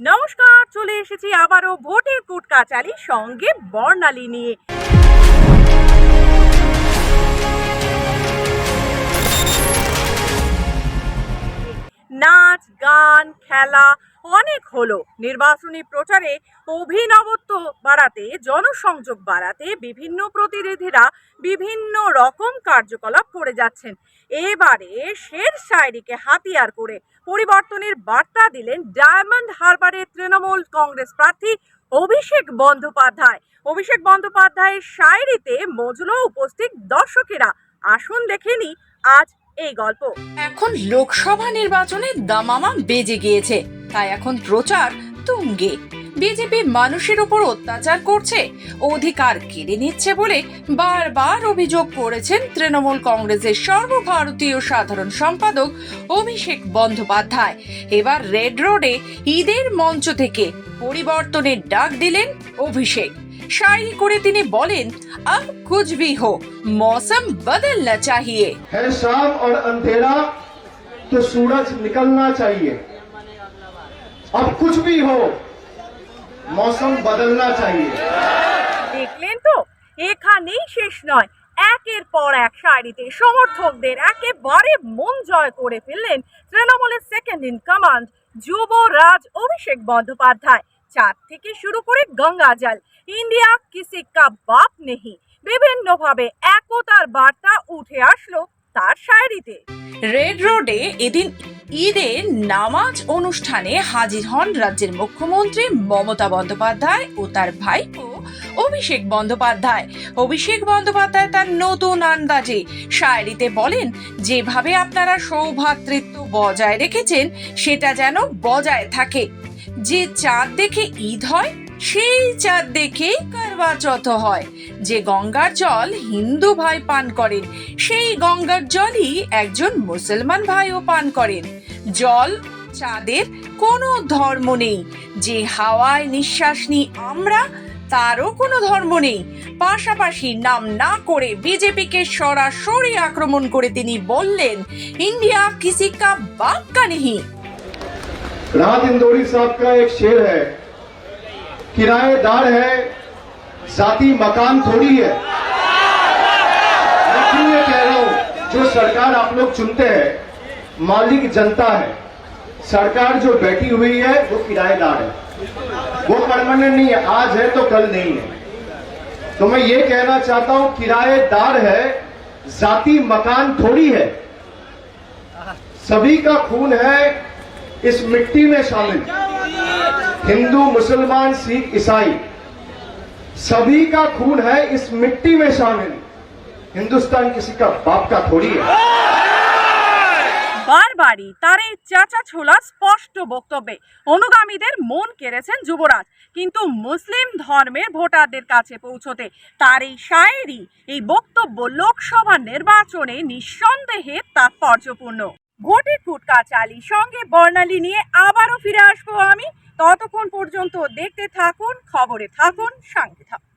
নমস্কার চলে এসেছি আবারও ভোটের কুটকাচালি সঙ্গে বর্ণালী নিয়ে। নাচ গান খেলা অনেক হলো। নির্বাচনী প্রচারে অভিনবত্ব বাড়াতে, জনসংযোগ বাড়াতে বিভিন্ন প্রতিনিধিরা বিভিন্ন রকম কার্যকলাপ করে যাচ্ছেন। এবারে শের শায়রিকে হাতিয়ার করে পরিবর্তনের বার্তা দিলেন ডায়মন্ড হারবারের তৃণমূল কংগ্রেস প্রার্থী অভিষেক বন্দ্যোপাধ্যায়। অভিষেক বন্দ্যোপাধ্যায়ের শায়রিতে মজলো উপস্থিত দর্শকেরা। আসুন দেখেনি আজ এই গল্প। এখন লোকসভা নির্বাচনে দামামা বেজে গিয়েছে। তাই এখন প্রচার তুঙ্গে বিজেপি মানুষের উপর অত্যাচার করছে অধিকার কেড়ে নিচ্ছে বলে বারবার অভিযোগ করেছেন তৃণমূল কংগ্রেসের সর্বভারতীয় সাধারণ সম্পাদক অভিষেক বন্দ্যোপাধ্যায় এবার রেড রোডে ঈদের মঞ্চ থেকে পরিবর্তনের ডাক দিলেন অভিষেক শায়রি করে তিনি বলেন अब कुछ भी हो मौसम बदलना चाहिए है शाम और अंधेरा तो सूरज निकलना चाहिए अब कुछ भी हो मौसम बदलना चाहिए দেখলেন তো এখানেই শেষ নয় একের পর এক সারিতে সমর্থকদের একেবারে মন জয় করে ফেললেন তৃণমূলের সেকেন্ড ইন কমান্ড যুবরাজ অভিষেক বন্দ্যোপাধ্যায় চাঁদ থেকে শুরু করে গঙ্গা জল ইন্ডিয়া কিসি কা বাপ নেহি বিভিন্নভাবে একতার বার্তা উঠে আসলো তার শায়রিতে রেড রোডে এদিন ঈদের নামাজ অনুষ্ঠানে হাজির হন রাজ্যের মুখ্যমন্ত্রী মমতা বন্দ্যোপাধ্যায় ও তার ভাইপো অভিষেক বন্দ্যোপাধ্যায়। অভিষেক বন্দ্যোপাধ্যায় তার নতুন আন্দাজে শায়রিতে বলেন, যেভাবে আপনারা সৌভাতৃত্ব বজায় রেখেছেন, সেটা যেন বজায় থাকে। যে চাঁদ দেখে ঈদ হয় সেই চাঁদ দেখে কারবা চৌথ হয় যে গঙ্গার জল হিন্দু ভাই পান করেন সেই গঙ্গার জলই একজন মুসলমান ভাইও পান করেন জল চাঁদের কোনো ধর্ম নেই যে হাওয়ায় নিঃশ্বাস নিই আমরা তারও কোনো ধর্ম নেই পাশাপাশি নাম না করে বিজেপিকে সরাসরি আক্রমণ করে তিনি বললেন ইন্ডিয়া কিসি কা বাপ কা নেহি राहत इंदौरी साहब का एक शेर है किराएदार है, जाति मकान थोड़ी है। मैं क्यों ये कह रहा हूँ? जो सरकार आप लोग चुनते हैं, मालिक जनता है। सरकार जो बैठी हुई है, वो किराएदार है। वो परमानेंट नहीं है, आज है तो कल नहीं है। तो मैं ये कहना चाहता हूँ, किराएदार है, जाति मकान थोड़ी है। सभी का खून है, इस मिट्टी में शामिल। हिंदू मुसलमान सिख ईसाई सभी का खून है इस मिट्टी में शामिल हिंदुस्तान किसी का बाप का थोड़ी है বারবারই তার এই চাচা ছোলা স্পষ্ট বক্তব্যে অনুগামীদের মন কেড়েছেন যুবরাজ কিন্তু মুসলিম ধর্মের ভোটারদের কাছে পৌঁছতে তার এই শায়েরি এই বক্তব্য লোকসভা নির্বাচনে নিঃসন্দেহে তাৎপর্যপূর্ণ ভোটের ফুটকা চালি সঙ্গে বর্ণালী নিয়ে আবারও ফিরে আসবো আমি ততক্ষণ পর্যন্ত দেখতে থাকুন খবরে থাকুন সঙ্গে থাকুন।